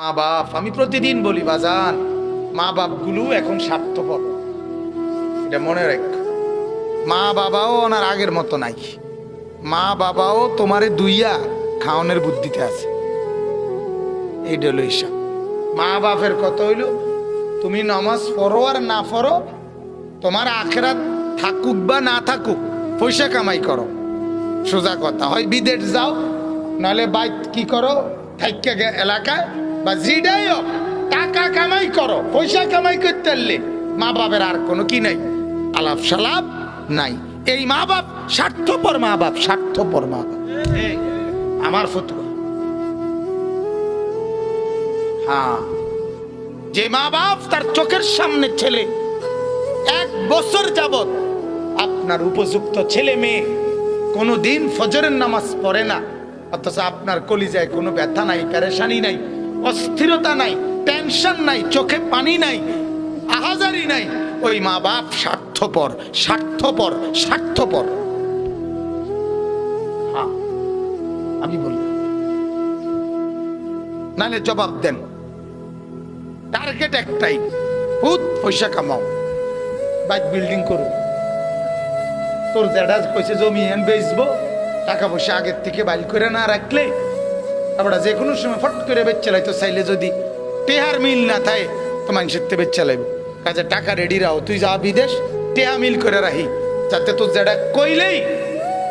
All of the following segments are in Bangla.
মা বাপ আমি প্রতিদিন বলি, বাজান মা বাপগুলো এখন স্বার্থপর। এটা মনে রাখ। মা বাবাও ওনার আগের মতো নাই। মা বাবাও তোমারে দুইয়া খাওয়ানোর বুদ্ধিতে আছে। এইটা হলো মা বাপের কত হইল, তুমি নামাজ পড়ো আর না পড়ো, তোমার আখেরাত থাকুক বা না থাকুক, পয়সা কামাই করো। সোজা কথা, হয় বিদেশ যাও, নাহলে বাইক কি করো থাইকা এলাকায় বা জিডাই হোক, টাকা কামাই করো পয়সা কামাই করতে পারলে মা বাপের আর কোনো কি নাই আলাপ সালাপ নাই। এই মা বাপ স্বার্থপর মা বাপ স্বার্থপর মা বাপ। আমার ফতুয়া হ্যাঁ যে মা বাপ তার চোখের সামনে ছেলে এক বছর যাবত আপনার উপযুক্ত ছেলে মেয়ে কোনো দিন ফজরের নামাজ পড়ে না অথচ আপনার কলিজায় কোনো ব্যথা নাই প্যারেশানি নাই। অস্থিরতা নাই টেনশন নাই, চোখে পানি নাই, আহাজারি নাই। ওই মা বাপ স্বার্থপর স্বার্থপর স্বার্থপর। আমি বললাম। নালে জবাব দেন। টার্গেট একটাই বহুত পয়সা কামাও। বাইক বিল্ডিং করো। তোর জেডা কইছে জমি এন বেচবো, টাকা পয়সা আগের থেকে বাইল করে না রাখলে আমরা যে কোনো সময় ফট করে বেচে লাইতো চাইলে যদি টেহার মিল না থাকে তো মানুষের তে বেচে লাইব কাজে টাকা রেডি রাও তুই যা বিদেশ টেহা মিল করে রাখি যাতে তোর যেটা কইলেই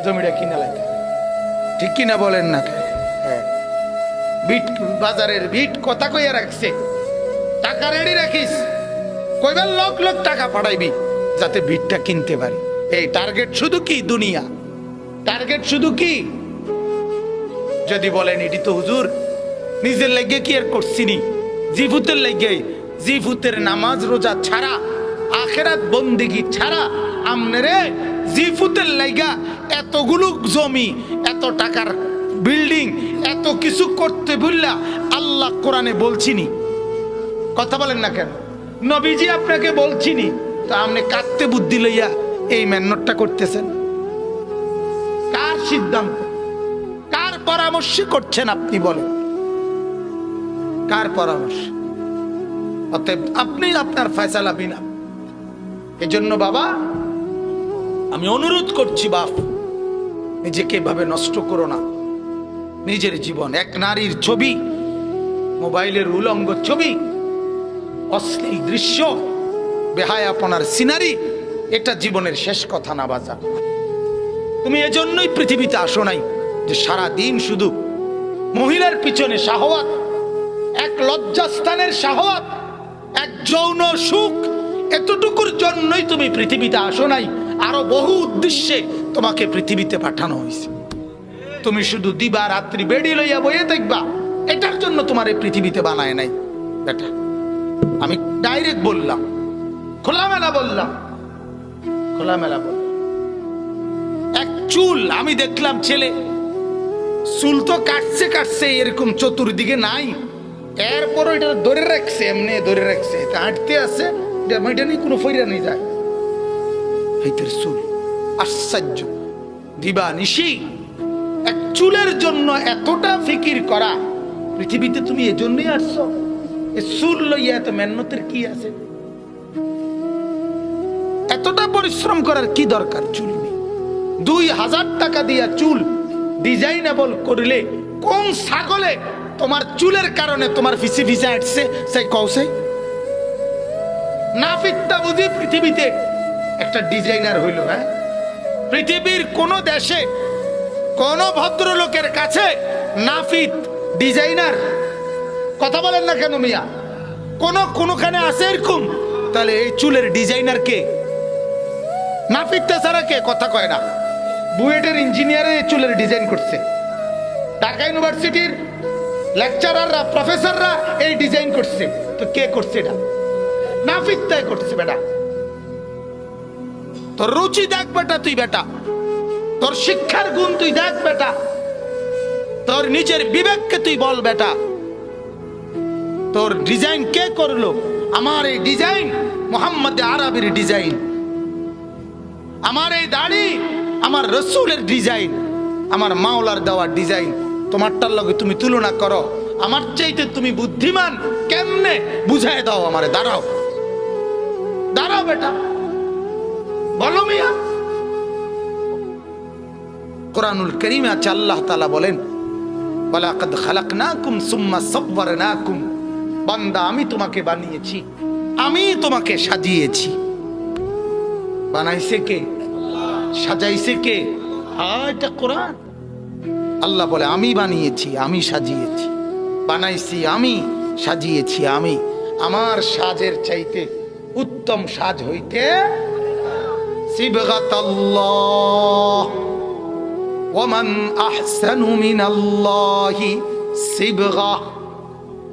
জমিটা কিনা লাগে। ঠিক কিনা বলেন না? হ্যাঁ। বিট বাজারের বিট কথা কইয়া রাখছে। টাকা রেডি রাখিস। কইবার লোক লোক টাকা পাঠাইবি যাতে বিটটা কিনতে পারি। এই টার্গেট শুধু কি দুনিয়া? টার্গেট শুধু কি? যদি বলেন, এটি তো হুজুর, নিজের লাগে কি আর করছিনি? জিফুতের লাগে জিফুতের নামাজ রোজা ছাড়া, আখেরাত বন্দিগি ছাড়া আমনেরে জিফুতের লাইগা এতগুলো জমি, এত টাকার বিল্ডিং, এত কিছু করতে বললা আল্লাহ কোরআনে বলছিনি। কথা বলেন না কেন? নবীজি আপনাকে বলছিনি। তা আপনি কাঁদতে বুদ্ধি লইয়া এই মেহনতটা করতেছেন। কার সিদ্ধান্ত? পরামর্শে করছেন আপনি বলেন। কার পরামর্শ? অতএব আপনি আপনার ফয়সালা বিনা এজন্য বাবা, আমি অনুরোধ করছি বাপ, নিজেকে এভাবে নষ্ট করো না। নিজের জীবন, এক নারীর ছবি, মোবাইলের উলঙ্গ ছবি, অশ্লীল দৃশ্য, বেহায় আপনার সিনারি, এটা জীবনের শেষ কথা না বাজা। তুমি এজন্যই পৃথিবীতে আসো নাই। যে সারা দিন শুধু মহিলার পিছনে শাহওয়াত, এক লজ্জাস্থানের শাহওয়াত, এক যৌন সুখ, এতটুকুর জন্যই তুমি পৃথিবীতে আসো নাই, আরও বহু উদ্দেশ্যে তোমাকে পৃথিবীতে পাঠানো হয়েছে। তুমি শুধু দিবা, রাত্রি বেড়ি লইয়া বইয়ে দেখবা এটার জন্য তোমার এই পৃথিবীতে বানায় নাই। বেটা আমি ডাইরেক্ট বললাম, খোলামেলা বললাম খোলামেলা বললাম। এক চুল, আমি দেখলাম ছেলে চুল তো কাটছে কাটছে, এরকম চতুর্দিকে নাই। এরপর এটা ধরে রাখছে, এমনি ধরে রাখছে। হাঁটতে আছে, এটা এটা নিয়ে কোনো ফইরা নেই যায়। হাইতের চুল, আশ্চর্য। দিবা নিশি, এক চুলের জন্য এতটা ফিকির করা, পৃথিবীতে তুমি এজন্যই আসছো। এ চুল লইয়া এত মেহনতের কি আছে? এতটা পরিশ্রম করার কি দরকার চুল? দুই হাজার টাকা দিয়া চুল ডিজাইনেবল করলে কোন ছাগলে তোমার চুলের কারণে তোমার ফিসি ফিসা আসছে সেই কৌশে নাফিকটা বুঝি পৃথিবীতে একটা ডিজাইনার হইল হ্যাঁ? পৃথিবীর কোন দেশে কোন ভদ্রলোকের কাছে নাফিত ডিজাইনার, কথা বলেন না কেন মিয়া? কোন কোনখানে আছে এরকম? তাহলে এই চুলের ডিজাইনার কে? নাফিকটা ছাড়া কে? কথা কয় না। বুয়েটের ইঞ্জিনিয়ারে চুলের ডিজাইন করছে। ঢাকা ইউনিভার্সিটির লেকচারাররা, প্রফেসররা এই ডিজাইন করছে। তো কে করছে এটা? নাফিকটাই করছে বেটা। তোর রুচি দেখ বেটা তুই বেটা। তোর শিক্ষার গুণ তুই দেখ বেটা। তোর নিজের বিবেককে তুই বল বেটা। তোর ডিজাইন কে করল? আমার এই ডিজাইন মোহাম্মদ আরবির ডিজাইন। আমার এই দাড়ি আমার রসুলের ডিজাইন আমার মাওলার দেওয়ার ডিজাইন তোমারটার লগে তুমি তুলনা করো। আমার চাইতে তুমি বুদ্ধিমান, কেমনে? বুঝায় দাও আমারে, দাঁড়াও। দাঁড়াও বেটা। বলো মিয়া। কোরআনুল করিমে আছে, আল্লাহ তালা বলেন, ওয়ালাকাদ খালাকনাকুম সুম্মা সাব্বারনাকুম। বান্দা, আমি তোমাকে বানিয়েছি, আমি তোমাকে সাজিয়েছি। বানাইছে কে? সাজাইছে কে এটা কোরআন। আল্লাহ বলে, আমি বানিয়েছি, আমি সাজিয়েছি। বানাইছি, আমি সাজিয়েছি, আমি। আমার সাজের চাইতে উত্তম সাজ হইতে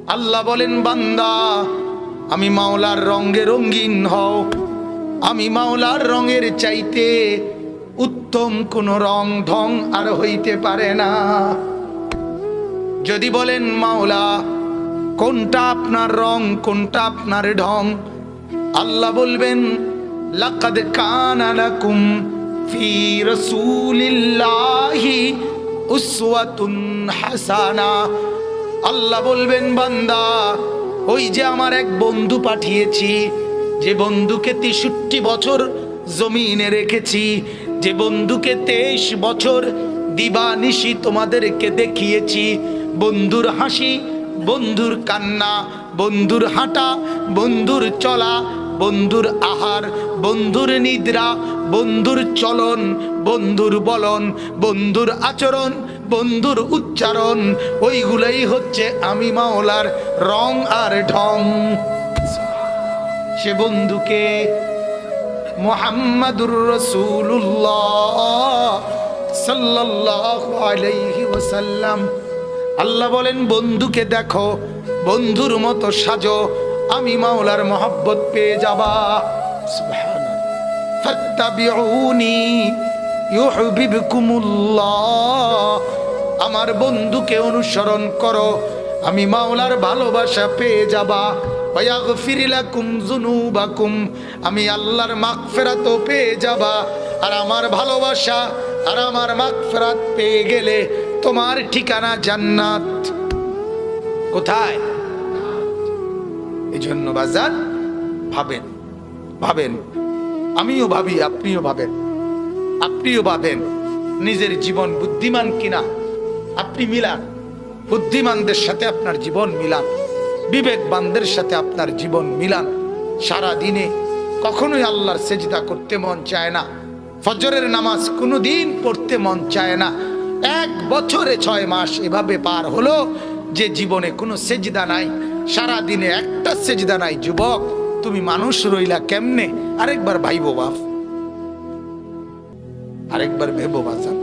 আল্লাহ বলেন, বান্দা, আমি মাওলার রঙে রঙিন হও। আমি মাওলার রঙের চাইতে উত্তম কোন রং ঢং আর হইতে পারে না। যদি বলেন, মাওলা, কোনটা আপনার রং, কোনটা আপনার ঢং? আল্লাহ বলবেন, লাকাদ কানা ফি রাসূলিল্লাহি উসওয়াতুন হাসানা। আল্লাহ বলবেন, বান্দা, ওই যে আমার এক বন্ধু পাঠিয়েছি, যে বন্ধুকে তেষট্টি বছর জমিনে রেখেছি যে বন্ধুকে তেইশ বছর দিবানিশি তোমাদেরকে দেখিয়েছি, বন্ধুর হাসি, বন্ধুর কান্না, বন্ধুর হাঁটা, বন্ধুর চলা, বন্ধুর আহার, বন্ধুর নিদ্রা, বন্ধুর চলন, বন্ধুর বলন, বন্ধুর আচরণ, বন্ধুর উচ্চারণ, ওইগুলাই হচ্ছে আমি মাওলার রং আর ঢং। সে বন্ধুকে মোহাম্মদুর রসুল্লাহ সাল্লাল্লাহু আলাইহি ওসাল্লাম আল্লাহ বলেন, বন্ধুকে দেখো, বন্ধুর মতো সাজো, আমি মাওলার মহব্বত পেয়ে যাবা। আমার বন্ধুকে অনুসরণ করো, আমি মাওলার ভালোবাসা পেয়ে যাবা। আমি আল্লাহর মাগফিরাতও পেয়ে যাবা। আর আমার ভালোবাসা আর আমার মাগফিরাত পেয়ে গেলে তোমার ঠিকানা জান্নাত। কোথায়? এই জন্য বাজার ভাবেন ভাবেন। আমিও ভাবি, আপনিও ভাবেন। আপনিও ভাবেন, নিজের জীবন বুদ্ধিমান কিনা। আপনি মিলান, বুদ্ধিমানদের সাথে আপনার জীবন মিলান। বিবেকবানদের সাথে আপনার জীবন মিলান। সারা দিনে কখনোই আল্লাহর সেজদা করতে মন চায় না। ফজরের নামাজ কোনো দিন পড়তে মন চায় না। এক বছরে ছয় মাস এভাবে পার হলো যে জীবনে কোনো সেজদা নাই। সারা দিনে একটা সেজদা নাই, যুবক। তুমি মানুষ রইলা কেমনে? আরেকবার ভাইবো বাপ। আরেকবার ভেবো বাজান।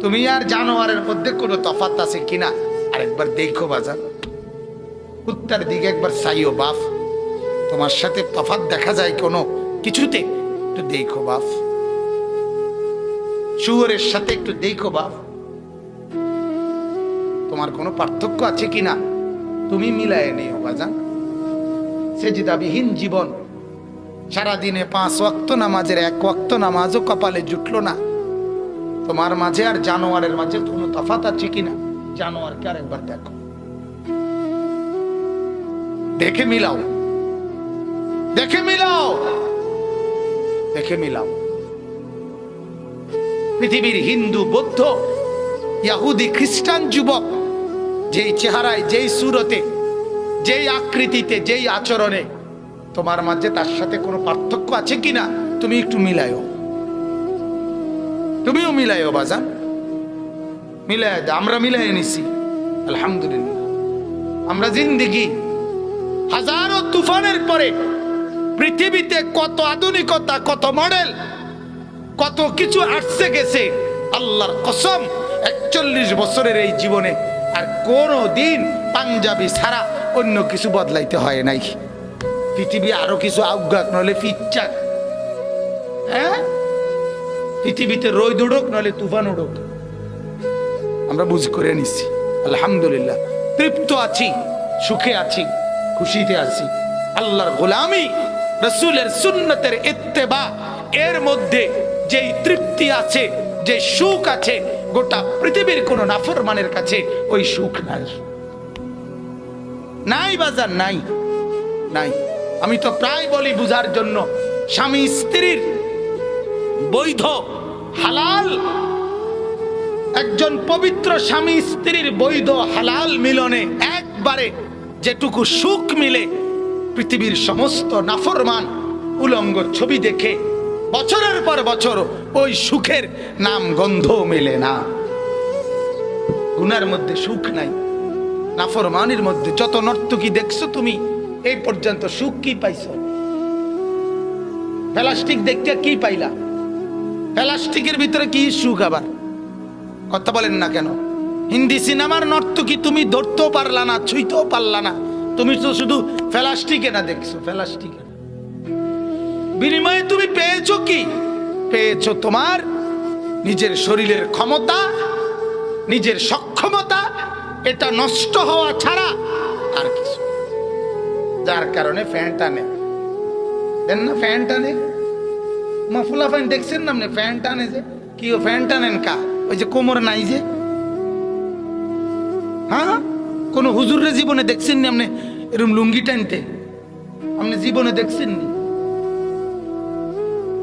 তুমি আর জানোয়ারের মধ্যে কোনো তফাত আছে কিনা? আরেকবার দেখো বাজান। কুত্তার দিকে একবার চাইও বাপ। তোমার সাথে তফাত দেখা যায় কোনো কিছুতে, একটু দেখো বাপ। শুয়োরের সাথে একটু দেখো বাপ। তোমার কোনো পার্থক্য আছে কিনা তুমি মিলায় নিও বাজান। সেজিদাবিহীন জীবন। সারাদিনে পাঁচ ওয়াক্ত নামাজের এক ওয়াক্ত নামাজও কপালে জুটলো না। তোমার মাঝে আর জানোয়ারের মাঝে কোনো তফাত আছে কিনা জানোয়ারকে আরেকবার দেখো। দেখে মিলাও। দেখে মিলাও। দেখে মিলাও। পৃথিবীর হিন্দু, বৌদ্ধ, ইয়াহুদি, খ্রিস্টান যুবক, যেই চেহারায়, যেই সুরতে, যেই আকৃতিতে, যেই আচরণে, তোমার মাঝে তার সাথে কোনো পার্থক্য আছে কিনা, তুমি একটু মিলাইও তুমিও মিলাইও বাজান। মিলাই দাও। আমরা মিলাই নিছি। আলহামদুলিল্লাহ। আমরা জিন্দিগি। হাজারো তুফানের পরে পৃথিবীতে কত আধুনিকতা, কত মডেল, কত কিছু আসছে গেছে, আল্লাহর কসম, একচল্লিশ বছরের এই জীবনে আর কোনো দিন পাঞ্জাবি ছাড়া অন্য কিছু বদলাইতে হয় নাই। পৃথিবী আরও কিছু আজ্ঞাক নলে ফিচ্চাক হ্যাঁ? পৃথিবীতে রোদ উড়ুক নলে তুফান উড়ুক। আমরা বুঝ করে নিচ্ছি আলহামদুলিল্লাহ। তৃপ্ত আছি, সুখে আছি, খুশিতে আছি। আল্লাহর গোলামি, রসুলের সুন্নতের ইত্তেবা, এর মধ্যে যেই তৃপ্তি আছে, যে সুখ আছে, গোটা পৃথিবীর কোন নাফরমানের কাছে ওই সুখ নাই। নাই বাজার, নাই। নাই। আমি তো প্রায় বলি বুঝার জন্য, স্বামী স্ত্রীর বৈধ, হালাল একজন পবিত্র স্বামী স্ত্রীর বৈধ হালাল মিলনে একবারে যেটুকু সুখ মিলে পৃথিবীর সমস্ত নাফরমান উলঙ্গ ছবি দেখে বছরের পর বছর ওই সুখের নাম গন্ধ মেলে না। গুনার মধ্যে সুখ নাই, নাফরমানির মধ্যে যত নর্তকী দেখছ তুমি, এই পর্যন্ত সুখ কি পাইছো? প্লাস্টিক দেখতে কি পাইলা? প্লাস্টিকের ভিতরে কি সুখ আবার? কথা বলেন না কেন? হিন্দি সিনেমার নর্তকী তুমি ধরতেও পারলা না, ছুঁইতেও পারলা না? তুমি তো শুধু প্লাস্টিকে না দেখছ প্লাস্টিকে না। বিনিময়ে তুমি পেয়েছ কি? পেয়েছ তোমার নিজের শরীরের ক্ষমতা, নিজের সক্ষমতা, এটা নষ্ট হওয়া ছাড়া আর কিছু যার কারণে ফ্যান টানে। দেন না ফ্যান টানে? মাফুলা ফ্যান দেখছেন না আপনি? ফ্যান যে। কি ফ্যান টানেন কা ওই যে কোমর নাই যে। হ্যাঁ? কোন হুজুরের জীবনে দেখছেন নি আপনি এরকম লুঙ্গি টানতে? আপনি জীবনে দেখছেন নি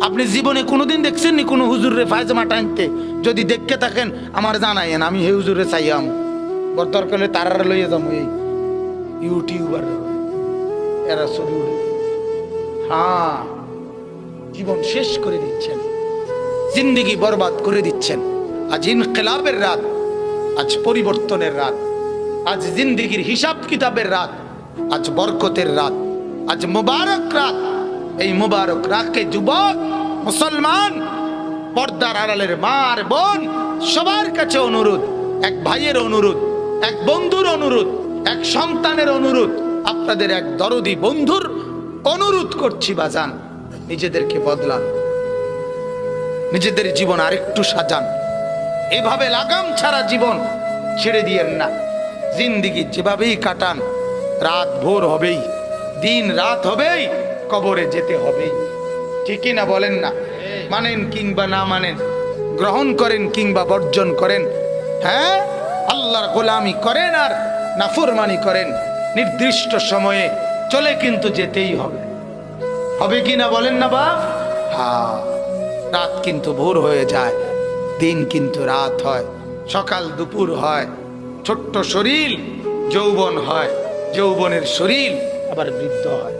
আপনি জীবনে কোনোদিন দেখছেন নি কোনো হুজুরে ফায়জামা টানতে? যদি দেখতে থাকেন, আমার জানাইন আমি হে হুজুরে চাইয়াম বর দরকার হলে তারার লইয়ে যাব এই ইউটিউবার এরা ছবি হ্যাঁ। জীবন শেষ করে দিচ্ছেন। জিন্দিগি বরবাদ করে দিচ্ছেন। আজ ইনকলাবের রাত, আজ পরিবর্তনের রাত, আজ জিন্দিগির হিসাব কিতাবের রাত, আজ বরকতের রাত, আজ মুবারক রাত। এই মুবারক রাতকে যুবক, মুসলমান, পর্দার আড়ালের মার বোন, সবার কাছে অনুরোধ, এক ভাইয়ের অনুরোধ, এক বন্ধুর অনুরোধ, এক সন্তানের অনুরোধ, আপনাদের এক দরদি বন্ধুর অনুরোধ করছি বাজান, নিজেদেরকে বদলান, নিজেদের জীবন আরেকটু সাজান। এভাবে লাগাম ছাড়া জীবন ছেড়ে দিয়েন না। জিন্দিগি যেভাবেই কাটান, রাত ভোর হবেই, দিন রাত হবেই, কবরে যেতে হবেই। ঠিকই না বলেন না? মানেন কিংবা না মানেন, গ্রহণ করেন কিংবা বর্জন করেন হ্যাঁ? আল্লাহর গোলামি করেন আর নাফরমানি করেন, নির্দিষ্ট সময়ে চলে কিন্তু যেতেই হবে। হবে কি না বলেন না বাপ? হ্যাঁ রাত কিন্তু ভোর হয়ে যায়। দিন কিন্তু রাত হয়, সকাল দুপুর হয়, ছোট্ট শরীর যৌবন হয়, যৌবনের শরীর আবার বৃদ্ধ হয়।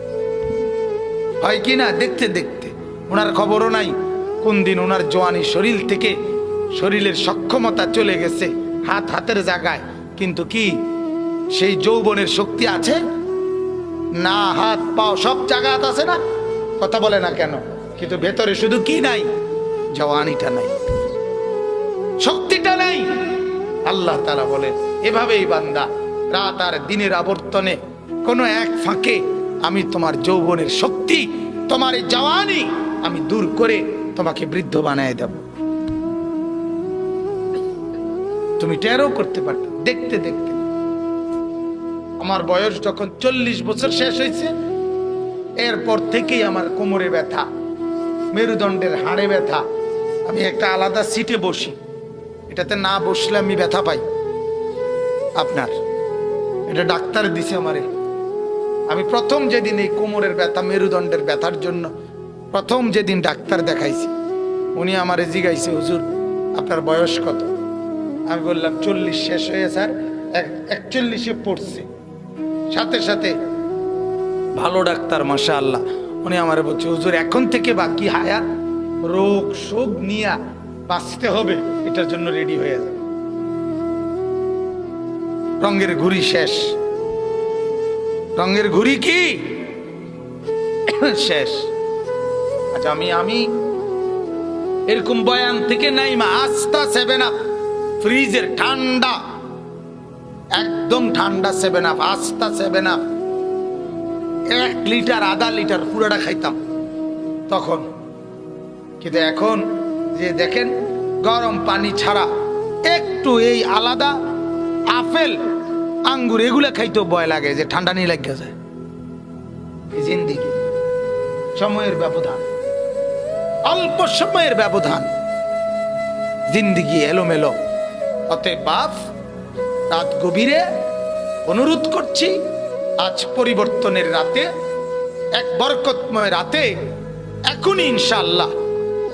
হয় কি না? দেখতে দেখতে। ওনার খবরও নাই, কোন দিন ওনার জোয়ানি শরীর থেকে শরীরের সক্ষমতা চলে গেছে হাত হাতের জায়গায়। কিন্তু কি, সেই যৌবনের শক্তি আছে? না, হাত পাও সব জায়গাত আছে না? কথা বলে না কেন? কিন্তু ভেতরে শুধু কি নাই? জওয়ানিটা নাই। শক্তিটা নাই। আল্লাহ তারা বলেন, এভাবেই বান্দা রাত আর দিনের আবর্তনে কোনো এক ফাঁকে আমি তোমার যৌবনের শক্তি, তোমার জওয়ানি আমি দূর করে তোমাকে বৃদ্ধ বানায় দেব। তুমি টেরও করতে পারত দেখতে দেখতে। আমার বয়স যখন চল্লিশ বছর শেষ হয়েছে, এরপর থেকেই আমার কোমরে ব্যথা, মেরুদণ্ডের হাড়ে ব্যথা। আমি একটা আলাদা সিটে বসি। এটাতে না বসলে আমি ব্যথা পাই। আপনার, এটা ডাক্তার দিছে আমারে। আমি প্রথম যেদিন এই কোমরের ব্যথা, মেরুদণ্ডের ব্যথার জন্য প্রথম যেদিন ডাক্তার দেখাইছি, উনি আমারে জিগাইছে, হুজুর, আপনার বয়স কত? আমি বললাম, চল্লিশ, শেষ হয়ে স্যার একচল্লিশে পড়ছে। সাথে সাথে, ভালো ডাক্তার মাসা আল্লাহ উনি আমার বলছে, হুজুর, এখন থেকে বাকি হায়াত রোগ, শোক নিয়ে বাঁচতে হবে, এটার জন্য রেডি হয়ে যাবে। রঙের ঘুড়ি শেষ। রঙের ঘুড়ি কি? শেষ। আচ্ছা আমি আমি এরকম বয়ান থেকে নাই মা, আস্তা সেভেন আপ ফ্রিজের ঠান্ডা। একদম ঠান্ডা সেভেন আপ আস্তা সেভেন আপ এক লিটার, আধা লিটার পুরোটা খাইতাম। তখন, কিন্তু এখন যে দেখেন, গরম পানি ছাড়া একটু এই আলাদা আপেল, আঙ্গুর, এগুলো খাইতেও ভয় লাগে, যে ঠান্ডা নিয়ে লাগে যায়। জিন্দিগি, সময়ের ব্যবধান, অল্প সময়ের ব্যবধান, জিন্দিগি এলোমেলো। অতএব বাপ, রাত গভীরে অনুরোধ করছি, আজ পরিবর্তনের রাতে, এক বরকতময় রাতে, এখনই ইনশাআল্লাহ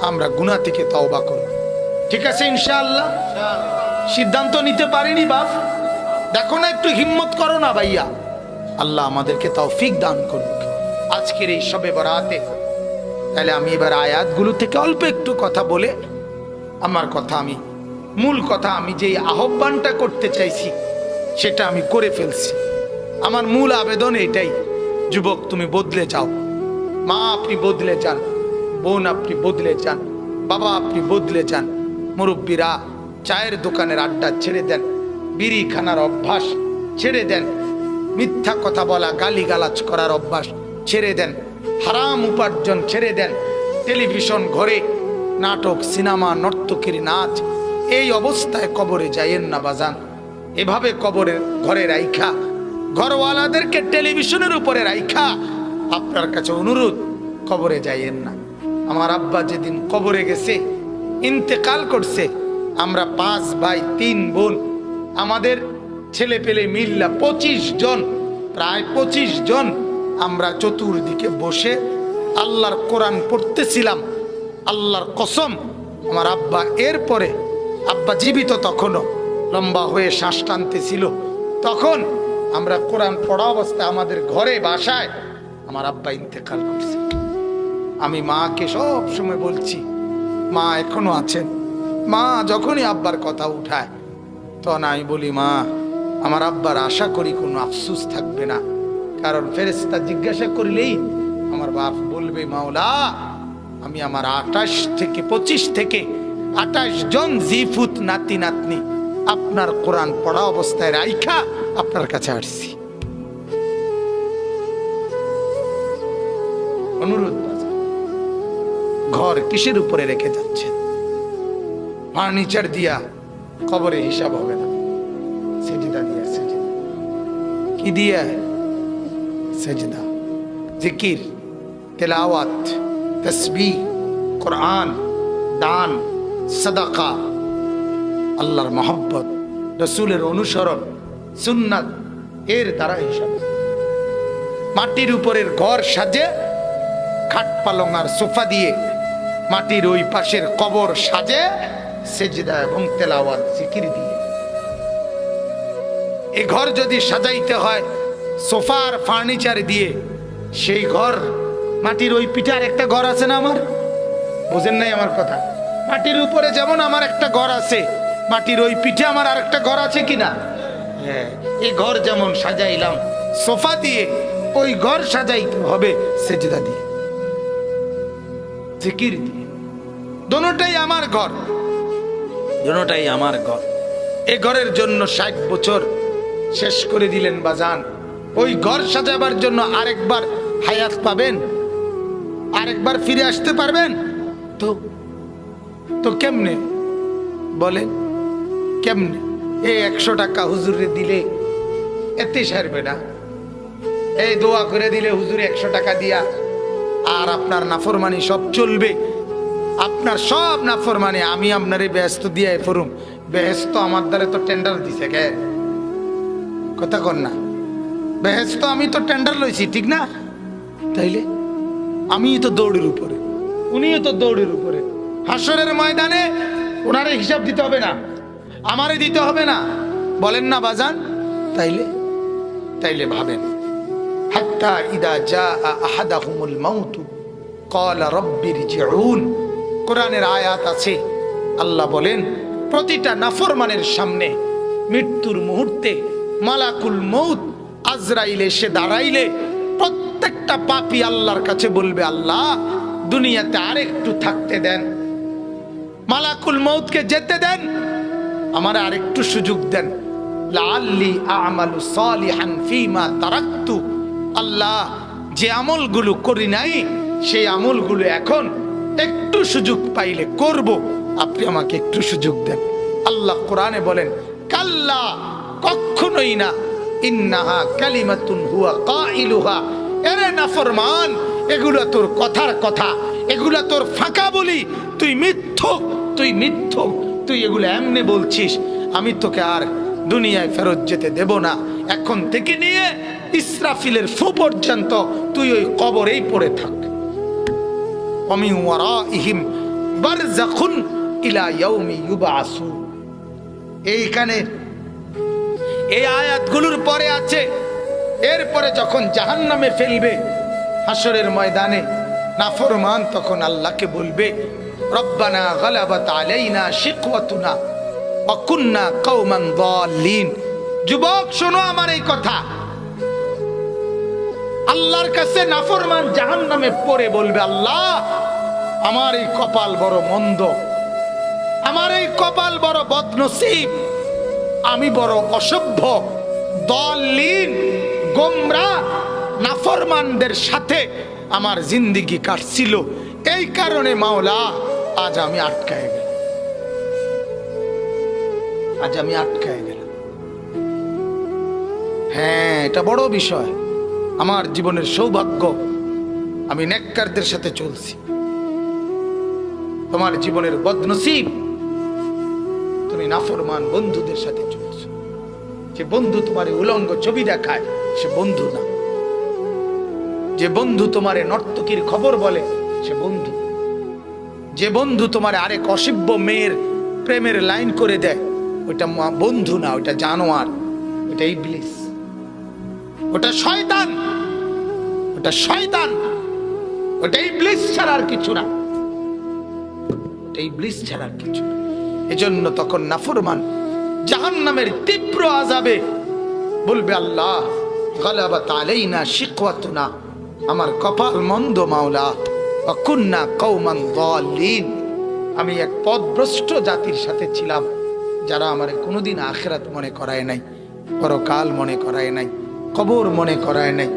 আমরা গুনাহ থেকে তওবা করব। ঠিক আছে, ইনশাআল্লাহ? সিদ্ধান্ত নিতে পারিনি, বাপ। দেখো না, একটু হিম্মত করো না, ভাইয়া। আল্লাহ আমাদেরকে তৌফিক দান করুক। আজকের এই সবে বরাতে। তাহলে আমি এবার আয়াতগুলো থেকে অল্প একটু কথা বলে আমার কথা আমি, মূল কথা আমি যে আহ্বানটা করতে চাইছি, সেটা আমি করে ফেলছি। আমার মূল আবেদন এটাই, যুবক তুমি বদলে যাও। মা, আপনি বদলে যান। বোন আপনি বদলে যান, বাবা আপনি বদলে যান। মুরব্বীরা চায়ের দোকানের আড্ডা ছেড়ে দেন বিড়ি খানার অভ্যাস ছেড়ে দেন, মিথ্যা কথা বলা গালি গালাজ করার অভ্যাস ছেড়ে দেন, হারাম উপার্জন ছেড়ে দেন, টেলিভিশন ঘরে নাটক, সিনেমা, নর্তকীর নাচ, এই অবস্থায় কবরে যাইয়েন না বাজান। এভাবে কবরের ঘরে রাইখা, ঘরওয়ালাদেরকে টেলিভিশনের উপরে রাইখা, আপনার কাছে অনুরোধ, কবরে যাইয়েন না। আমার আব্বা যেদিন কবরে গেছে, ইন্তেকাল করছে, আমরা পাঁচ ভাই, তিন বোন, আমাদের ছেলে পেলে মিল্লা পঁচিশ জন, প্রায় পঁচিশ জন, আমরা চতুর্দিকে বসে আল্লাহর কোরআন পড়তেছিলাম, আল্লাহর কসম, আমার আব্বা এরপরে, আব্বা জীবিত তখনও লম্বা হয়ে শ্বাস টানতেছিল। তখন আমরা কোরআন পড়া অবস্থায় আমাদের ঘরে বাসায় আমার আব্বা ইন্তেকাল করছে। আমি মাকে সব সময় বলছি, মা এখনও আছেন? মা যখনই আব্বার কথা উঠায়, তখন আমি বলি, মা, আমার আব্বার আশা করি কোনো আফসুস থাকবে না। কারণ ফেরেস্তা জিজ্ঞাসা করলেই আমার বাপ বলবে, মাওলা, আমি আমার আঠাশ থেকে পঁচিশ থেকে আঠাশ জন জিফুত নাতি নাতনি আপনার কোরআন পড়া অবস্থায় রাইখা আপনার কাছে আসছি। অনুরোধ। ঘর কিসের উপরে রেখে যাচ্ছেন ফার্নিচার দিয়া কবরে হিসাব হবে না। সেজিদা দিয়া সেজিদা। কি দিয়া? সেজদা। জিকির, তেলাওয়াত, তসবি, কোরআন, দান, সদাকা। আল্লাহর মহব্বত, রসুলের অনুসরণ, সুন্নাত, এর দ্বারা হিসাব। মাটির উপরের ঘর সাজে, খাট পালং আর সোফা দিয়ে মাটির ওই পাশের কবর সাজে সেজদা এবং তেলাওয়াত, জিকির দিয়ে। এ ঘর যদি সাজাইতে হয় সোফা আর ফার্নিচার দিয়ে, সেই ঘর মাটির ওই পিঠার একটা ঘর আছে না আমার? বোঝেন নাই আমার কথা? মাটির উপরে যেমন আমার একটা ঘর আছে, মাটির ওই পিঠে আমার আর একটা ঘর আছে কিনা হ্যাঁ এই ঘর যেমন সাজাইলাম, সোফা দিয়ে ওই ঘর সাজাইতে হবে সেজদা দিয়ে। জিকির দিয়ে। দোনোটাই আমার ঘর। দোনোটাই আমার ঘর। এ ঘরের জন্য ষাট বছর শেষ করে দিলেন বাজান। ওই ঘর সাজাবার জন্য আরেকবার হায়াত পাবেন? আরেকবার ফিরে আসতে পারবেন? তো তো কেমনে? বলেন কেমনে? এই একশো টাকা হুজুরে দিলে এতে সারবে না। এই দোয়া করে দিলে হুজুর একশো টাকা দিয়া আর আপনার নাফরমানি সব চলবে। আপনার সব নাফরমানি আমি আপনারে ব্যস্ত দিয়ে ফরুম। ব্যস্ত আমার দ্বারা তো টেন্ডার দিছে কে? কথা কর না। ব্যস্ত আমি তো টেন্ডার লইছি, ঠিক না? তাইলে? আমি তো দৌড়ের উপরে। উনিও তো দৌড়ের উপরে। হাসরের ময়দানে ওনারে হিসাব দিতে হবে না। আমারে দিতে হবে না। বলেন না বাজান। তাইলে? তাইলে ভাবেন। হাত্তা ইদা জা আহাদাহুমুল মাউতু। ক্বালা রাব্বিরজিউন কোরআনের আয়াত আছে। আল্লাহ বলেন, প্রতিটা নাফরমানের সামনে মৃত্যুর মুহূর্তে মালাকুল মৌত আজরাইল এসে দাঁড়াইলে প্রত্যেকটা পাপী আল্লাহর কাছে বলবে, আল্লাহ, দুনিয়াতে আরেকটু থাকতে দেন। মালাকুল মৌতকে যেতে দেন। আমার আরেকটু সুযোগ দেন। লাআল্লি আমালু সালিহান ফীমা তারাক্তু। আল্লাহ যে আমলগুলো করি নাই, সেই আমলগুলো এখন একটু সুযোগ পাইলে করব। আপনি আমাকে একটু সুযোগ দেন। আল্লাহ কোরআনে বলেন, কাল্লা কখনোই না, ইন্নাহা কালিমাতুন হুয়া কাইলুহা। এরে নাফরমান, এগুলো তোর কথার কথা, এগুলো তোর ফাঁকা বলি। তুই মিথ্যক তুই মিথ্যক, তুই এগুলো এমনি বলছিস। আমি তোকে আর দুনিয়ায় ফেরত যেতে দেব না। এখন থেকে নিয়ে ইসরাফিলের ফু পর্যন্ত তুই ওই কবরেই পড়ে থাক। অমি ওয়ারাইহিম বারযাখুন ইলা ইয়াউমি ইউবআসুন এইখানে এই আয়াতগুলোর পরে আছে, এরপরে যখন জাহান্নামে ফেলবে হাসরের ময়দানে নাফরমান, তখন আল্লাহকে বলবে, রব্বানা গালাবাত আলাইনা শিকওয়াতুনা ওয়া কুন্না কওমান দাল্লিন। যুবক, শোনো আমার এই কথা। আল্লাহর কাছে নাফরমান জাহান্নামে পড়ে বলবে, আল্লাহ, আমার এই কপাল বড় মন্দ। আমার এই কপাল বড় বদনসিব। আমি বড় অসভ্য দলিন গোমরা, নাফরমানদের সাথে আমার জিন্দিগি কাটছিল। এই কারণে মাওলা, আজ আমি আটকায় গেলাম। আজ আমি আটকায় গেলাম। হ্যাঁ এটা বড় বিষয়। আমার জীবনের সৌভাগ্য, আমি নেককারদের সাথে চলছি। তোমার জীবনের বদনসিব, তুমি নাফরমান বন্ধুদের সাথে চলছো। যে বন্ধু তোমার উলঙ্গ ছবি দেখায়, সে বন্ধু না। যে বন্ধু তোমার নর্তকীর খবর বলে, সে বন্ধু। যে বন্ধু তোমার আরেক অসিব্য মেয়ের প্রেমের লাইন করে দেয়, ওইটা বন্ধু না, ওইটা জানোয়ার, ওইটা ইবলিস। ওটা শয়তান। ওটা শয়তান। ওটা ইবলিস ছাড়া আর কিছু না। ওটা ইবলিস ছাড়া আর কিছু না। এজন্য তখন নাফরমান জাহান নামের তীব্র আজাবে বলবে, আল্লাহ, গালাবাত আলাইনা শিকওয়াতুনা। আমার কপাল মন্দ মাওলা। অকুন্না কৌমান দাল্লিন। আমি এক পদভ্রষ্ট জাতির সাথে ছিলাম, যারা আমার কোনোদিন আখেরাত মনে করায় নাই, পরকাল মনে করায় নাই। কবর মনে করায় নাই,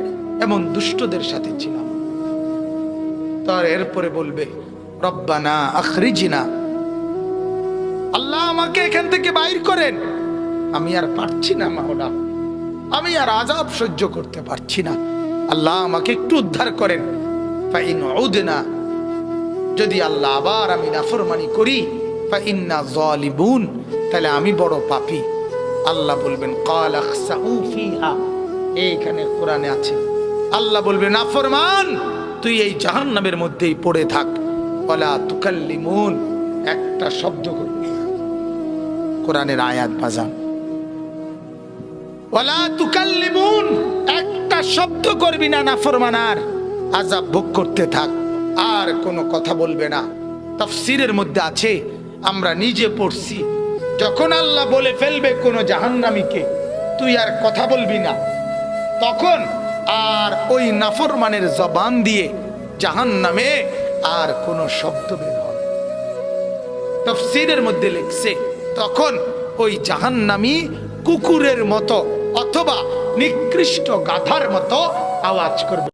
এমন দুষ্টদের সাথে ছিলাম। তার এরপরে বলবে, রব্বানা আখরিজিনা। আল্লাহ আমাকে এখান থেকে বাইর করেন। আমি আর পারছি না মাওলা আমি আর আজাব সহ্য করতে পারছি না। আল্লাহ আমাকে একটু উদ্ধার করেন। উদনা। যদি আল্লাহ আবার আমি নাফরমানি করি তাহলে আমি বড় পাপী। আল্লাহ বলবেন, কাল আখসাউ এইখানে কোরআনে আছে। আল্লাহ বলবে, না ফরমান, তুই এই জাহান্নামের মধ্যেই পড়ে থাক। ওয়ালা তুকাল্লিমুন, একটা শব্দ করবি। কোরআনের আয়াত বাজান। ওয়ালা তুকাল্লিমুন, একটা শব্দ করবি না নাফরমানার আজাব ভোগ করতে থাক। আর কোনো কথা বলবে না। তাফসিরের মধ্যে আছে, আমরা নিজে পড়ছি। যখন আল্লাহ বলে ফেলবে কোনো জাহান্নামীকে, তুই আর কথা বলবি না। তখন আর ওই নাফরমানের জবান দিয়ে জাহান নামে আর কোনো শব্দ বের হবে। তফসিরের মধ্যে লিখছে, তখন ওই জাহান্নামী কুকুরের মতো অথবা নিকৃষ্ট গাধার মতো আওয়াজ করবে